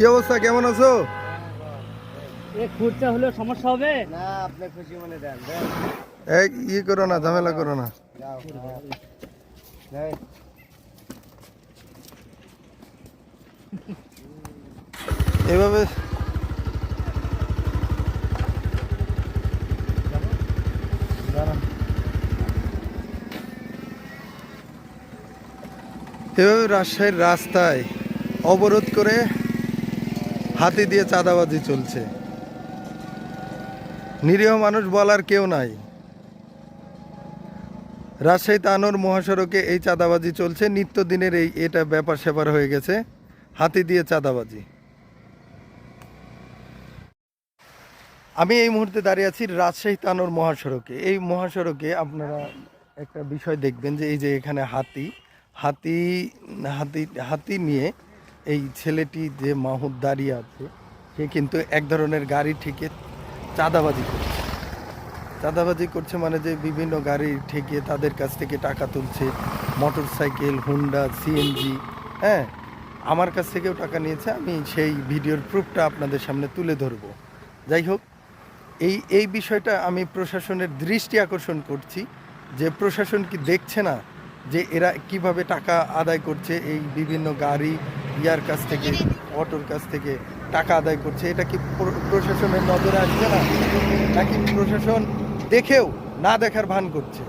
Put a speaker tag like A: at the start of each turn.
A: কি অবস্থা? কেমন আছো?
B: হলে সমস্যা হবে?
C: না আপনি খুশি মনে দেন দেন।
A: এই ই করো না ঝামেলা করো না। এভাবে এভাবে রাজশাহীর রাস্তায় অবরোধ করে হাতি দিয়ে চাঁদাবাজি চলছে। নিরীহ মানুষ বলার কেউ নাই। রাজশাহী তানোর মহাসড়কে এই চাঁদাবাজি চলছে। নিত্যদিনের এই এটা ব্যাপার স্যাপার হয়ে গেছে। হাতি দিয়ে চাঁদাবাজি। আমি এই মুহূর্তে দাঁড়িয়ে আছি রাজশাহী তানোর মহাসড়কে। এই মহাসড়কে আপনারা একটা বিষয় দেখবেন যে এই যে এখানে হাতি হাতি হাতি হাতি নিয়ে এই ছেলেটি যে মাহুদ দাঁড়িয়ে আছে, সে কিন্তু এক ধরনের গাড়ি ঠিকে চাঁদাবাজি করছে। চাঁদাবাজি করছে মানে যে বিভিন্ন গাড়ি ঠেকে তাদের কাছ থেকে টাকা তুলছে মোটর সাইকেল হুন্ডা, সিএনজি হ্যাঁ? আমার কাছ থেকেও টাকা নিয়েছে, আমি সেই ভিডিওর প্রুফটা আপনাদের সামনে তুলে ধরবো। যাই হোক, এই এই বিষয়টা আমি প্রশাসনের দৃষ্টি আকর্ষণ করছি যে প্রশাসন কি দেখছে না যে এরা কীভাবে টাকা আদায় করছে এই বিভিন্ন গাড়ি ইয়ার কাছ থেকে, অটোর কাছ থেকে টাকা আদায় করছে। এটা কি প্রশাসনের নজরে আসছে না? নাকি প্রশাসন দেখেও না দেখার ভান করছে?